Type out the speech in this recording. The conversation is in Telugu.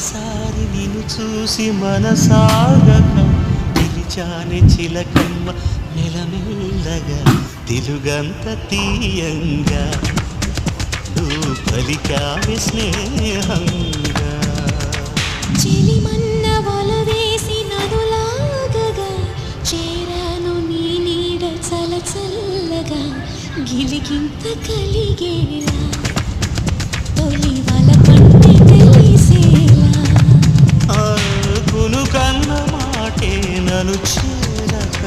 తొలిసారి నిన్ను చూసి మనసాగక పిలిచాని చిలకమ్మ మెలమెల్లగా తెలుగంత తీయంగా నువ్వు పలికావి స్నేహంగా. చెలిమన్న వల వేసి నదులాగగా చేరాను నీ నీడ చల చల్లగా గిలిగింత కలిగి చేరక